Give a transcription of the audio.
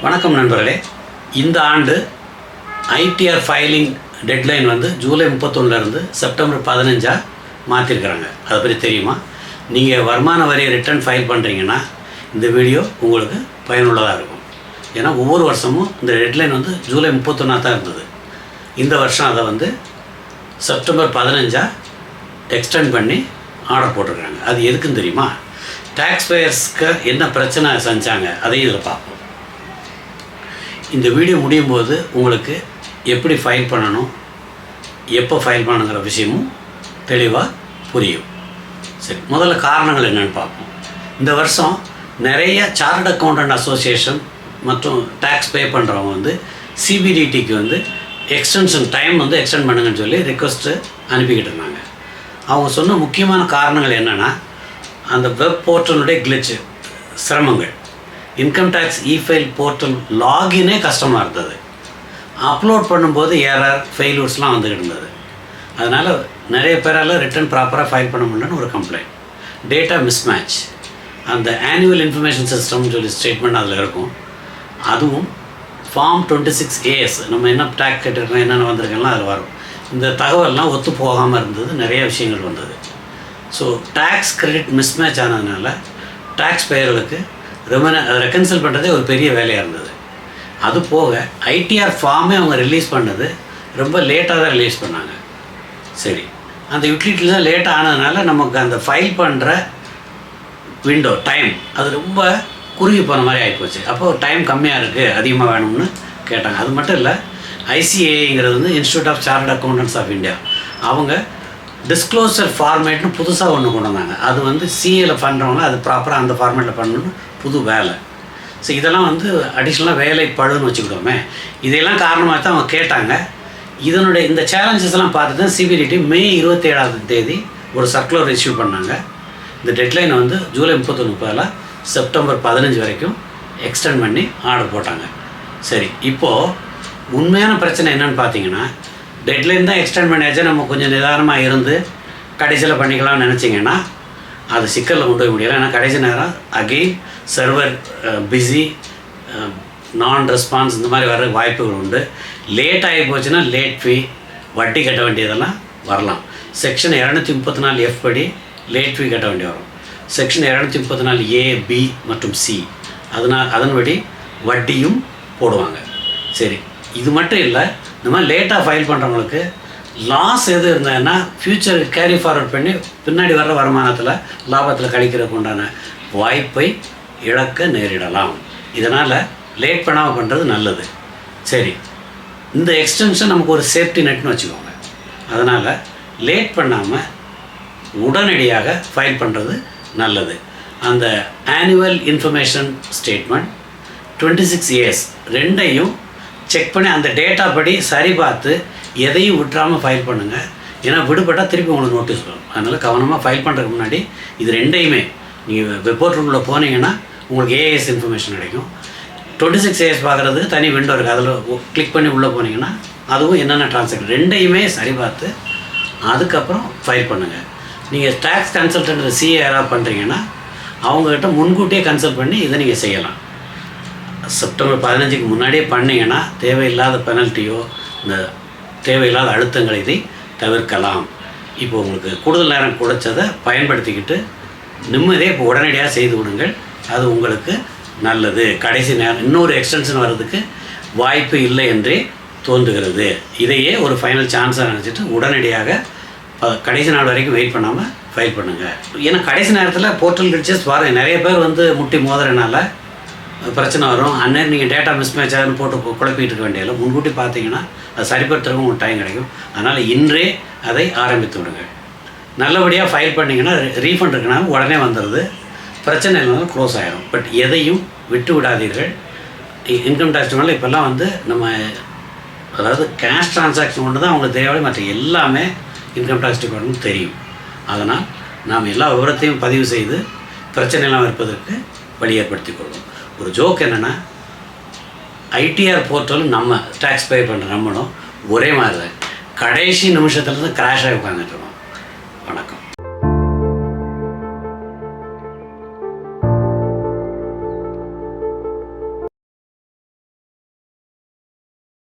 வணக்கம் நண்பர்களே. இந்த ஆண்டு ஐடிஆர் ஃபைலிங் டெட்லைன் வந்து ஜூலை முப்பத்தொன்னுலேருந்து செப்டம்பர் பதினஞ்சாக மாற்றிருக்கிறாங்க அதை பற்றி தெரியுமா? நீங்கள் வருமான வரி ரிட்டர்ன் ஃபைல் பண்ணுறீங்கன்னா இந்த வீடியோ உங்களுக்கு பயனுள்ளதாக இருக்கும். ஏன்னா ஒவ்வொரு வருஷமும் இந்த டெட்லைன் வந்து ஜூலை முப்பத்தொன்னாக தான் இருந்தது. இந்த வருஷம் அதை வந்து செப்டம்பர் பதினஞ்சாக எக்ஸ்டெண்ட் பண்ணி ஆர்டர் போட்டிருக்காங்க. அது எதுக்குன்னு தெரியுமா? டேக்ஸ் பேயர்ஸ்க்கு என்ன பிரச்சனை செஞ்சாங்க அதையும் இதில் பார்ப்போம். இந்த வீடியோ முடியும் போது உங்களுக்கு எப்படி ஃபைல் பண்ணணும் எப்போ ஃபைல் பண்ணுங்கிற விஷயமும் தெளிவாக புரியும். சரி முதல்ல காரணங்கள் என்னென்னு பார்ப்போம். இந்த வருஷம் நிறைய சார்ட் அக்கௌண்டன்ட் அசோசியேஷன் மற்றும் டேக்ஸ் பே பண்ணுறவங்க வந்து சிபிடிடிக்கு வந்து எக்ஸ்டென்ஷன் டைம் வந்து எக்ஸ்டெண்ட் பண்ணுங்கன்னு சொல்லி ரிக்வஸ்ட்டு அனுப்பிக்கிட்டு இருந்தாங்க. அவங்க சொன்ன முக்கியமான காரணங்கள் என்னென்னா அந்த வெப் போர்ட்டலுடைய கிளிச்சு சிரமங்கள். இன்கம் டேக்ஸ் இ போர்ட்டல் லாகினே கஷ்டமாக இருந்தது. அப்லோட் பண்ணும்போது ஏரர் ஃபெயிலூர்ஸ்லாம் வந்துக்கிட்டு இருந்தது. அதனால் நிறைய பேரால் ரிட்டர்ன் ப்ராப்பராக ஃபைல் பண்ண முடியலன்னு ஒரு கம்ப்ளைண்ட் டேட்டா மிஸ்மேட்ச் அந்த ஆனுவல் இன்ஃபர்மேஷன் சிஸ்டம்னு சொல்லி ஸ்டேட்மெண்ட் அதில் இருக்கும். அதுவும் ஃபார்ம் டுவெண்ட்டி சிக்ஸ் ஏஎஸ் நம்ம என்ன டேக் கட்டிருக்கோம் என்னென்ன வந்திருக்கலாம் அதில் வரும். இந்த தகவல்லாம் ஒத்து போகாமல் இருந்தது நிறைய விஷயங்கள் வந்தது. ஸோ டேக்ஸ் கிரெடிட் மிஸ்மேட்ச் ஆனதுனால டேக்ஸ் பேயர்களுக்கு ரொம்ப ரெக்கன்சல் பண்ணுறதே ஒரு பெரிய வேலையாக இருந்தது. அது போக ஐடிஆர் ஃபார்மே அவங்க ரிலீஸ் பண்ணது ரொம்ப லேட்டாக தான் ரிலீஸ் பண்ணாங்க. சரி. அந்த யூட்டிலிட்டிலாம் லேட் ஆனதுனால நமக்கு அந்த ஃபைல் பண்ணுற விண்டோ டைம் அது ரொம்ப குறுகி போன மாதிரி ஆகிப்போச்சு அப்போது டைம் கம்மியாக இருக்குது அதிகமாக வேணும்னு கேட்டாங்க. அது மட்டும் இல்லை ஐசிஏங்கிறது வந்து institute of chartered accountants of India அவங்க டிஸ்க்ளோசர் ஃபார்மேட்னு புதுசாக ஒன்று கொண்டு வந்தாங்க. அது வந்து சிஏல பண்ணுறவங்க அது ப்ராப்பராக அந்த ஃபார்மேட்டில் பண்ணணும் புது வேலை. ஸோ இதெல்லாம் வந்து அடிஷ்னலாக வேலை பழுதுன்னு வச்சுக்கிட்டோமே. இதையெல்லாம் காரணமாக தான் அவங்க கேட்டாங்க. இதனுடைய இந்த சேலஞ்சஸ் எல்லாம் பார்த்து தான் சிபிடிடி மே இருபத்தேழாவது தேதி ஒரு சர்க்குலர் இஷ்யூ பண்ணாங்க. இந்த டெட்லைனை வந்து ஜூலை முப்பத்தொன்று முப்பதில் செப்டம்பர் பதினஞ்சு வரைக்கும் எக்ஸ்டெண்ட் பண்ணி ஆர்டர் போட்டாங்க. சரி இப்போது உண்மையான பிரச்சனை என்னன்னு பார்த்தீங்கன்னா டெட்லைன் தான் எக்ஸ்டெண்ட் பண்ணியாச்சு. நம்ம கொஞ்சம் நிதானமாக இருந்து கடைசியில் பண்ணிக்கலாம்னு நினச்சிங்கன்னா அது சிக்கலில் கொண்டு போய் முடியலை ஏன்னா கடைசி நேரம் again server busy non response இந்த மாதிரி வர வாய்ப்புகள் உண்டு. லேட் ஆகி போச்சுன்னா லேட் ஃபீ வட்டி கட்ட வேண்டியதெல்லாம் வரலாம். செக்ஷன் இரநூத்தி முப்பத்தி நாலு எஃப் படி லேட் ஃபீ கட்ட வேண்டி வரும். செக்ஷன் இரநூத்தி முப்பத்தி நாலு ஏ பி மற்றும் சி அதனால் அதன்படி வட்டியும் போடுவாங்க. சரி. இது மட்டும் இல்லை இந்த மாதிரி லேட்டாக ஃபைல் பண்ணுறவங்களுக்கு லாஸ் எது இருந்ததுன்னா ஃப்யூச்சர் கேரி ஃபார்வர்ட் பண்ணி பின்னாடி வர்ற வருமானத்தில் லாபத்தில் கழிக்கிறதுக்கு உண்டான வாய்ப்பை இழக்க நேரிடலாம். இதனால் லேட் பண்ணாமல் பண்ணுறது நல்லது. சரி இந்த எக்ஸ்டென்ஷன் நமக்கு ஒரு சேஃப்டி நெட்னு வச்சுக்கோங்க. அதனால் லேட் பண்ணாமல் உடனடியாக ஃபைல் பண்ணுறது நல்லது. அந்த annual information statement twenty six years ரெண்டையும் செக் பண்ணி அந்த டேட்டா படி சரி பார்த்து எதையும் விட்டுறாமல் ஃபைல் பண்ணுங்கள் ஏன்னா விடுபட்டால் திருப்பி உங்களுக்கு நோட்டீஸ் வரும். அதனால் கவனமாக ஃபைல் பண்ணுறதுக்கு முன்னாடி இது ரெண்டையுமே நீங்கள் வெப்போர்ட் ரூமில் போனீங்கன்னா உங்களுக்கு ஏஎஸ் இன்ஃபர்மேஷன் கிடைக்கும். டுவெண்ட்டி சிக்ஸ் ஏஎஸ் பார்க்குறதுக்கு தனி விண்டோ இருக்குது அதில் கிளிக் பண்ணி உள்ளே போனீங்கன்னா அதுவும் என்னென்ன ட்ரான்சாக்ஷன் ரெண்டையுமே சரி பார்த்து அதுக்கப்புறம் ஃபைல் பண்ணுங்கள் நீங்கள் டேக்ஸ் கன்சல்டன்ட் சிஏ யாராவது பண்ணுறீங்கன்னா அவங்கக்கிட்ட முன்கூட்டியே கன்சல்ட் பண்ணி இதை நீங்கள் செய்யலாம். செப்டம்பர் பதினஞ்சுக்கு முன்னாடியே பண்ணீங்கன்னா தேவையில்லாத பெனல்ட்டியோ இந்த தேவையில்லாத அழுத்தங்களை இதை தவிர்க்கலாம். இப்போ உங்களுக்கு கூடுதல் நேரம் குறைச்சதை பயன்படுத்திக்கிட்டு நிம்மதியாக இப்போ உடனடியாக செய்து விடுங்கள். அது உங்களுக்கு நல்லது. கடைசி நேரம் இன்னொரு எக்ஸ்டென்ஷன் வர்றதுக்கு வாய்ப்பு இல்லை என்றே தோன்றுகிறது. இதையே ஒரு ஃபைனல் சான்ஸாக நினச்சிட்டு உடனடியாக கடைசி நாள் வரைக்கும் வெயிட் பண்ணாமல் ஃபைல் பண்ணுங்கள் ஏன்னா கடைசி நேரத்தில் போர்ட்டல் கிளிச்சஸ் பாருங்கள் நிறைய பேர் வந்து முட்டி மோதுறனால பிரச்சனை வரும். அந்நேரம் நீங்கள் டேட்டா மிஸ்மேட்ச் ஆகுன்னு போட்டு குழப்பிட்டு இருக்க வேண்டியதில்லை முன்கூட்டி பார்த்தீங்கன்னா அது சரிப்படுத்துறதுக்கும் உங்களுக்கு டைம் கிடைக்கும். அதனால் இன்றே அதை ஆரம்பித்து விடுங்க நல்லபடியாக ஃபைல் பண்ணிங்கன்னா ரீஃபண்ட் இருக்குன்னா உடனே வந்துடுது. பிரச்சனை இல்லைனாலும் க்ளோஸ் ஆகிடும் பட் எதையும் விட்டு விடாதீர்கள். இன்கம் டேக்ஸ் மேலே இப்போல்லாம் வந்து நம்ம அதாவது கேஷ் டிரான்சாக்ஷன் ஒன்று தான் அவங்களுக்கு தேவையான மற்ற எல்லாமே இன்கம் டேக்ஸ் டிபார்ட்மெண்ட் தெரியும். அதனால் நாம் எல்லா விவரத்தையும் பதிவு செய்து பிரச்சனை இல்லாமல் இருப்பதற்கு வழி ஏற்படுத்தி கொள்ளும் ஒரு ஜோக் என்னென்னா ஐடிஆர் போர்ட்டலும் நம்ம டேக்ஸ் பே பண்ணுற நம்மளும் ஒரே மாதிரி தான் கடைசி நிமிஷத்துலேருந்து கிராஷ் ஆகி உட்காந்துட்டுருக்கோம்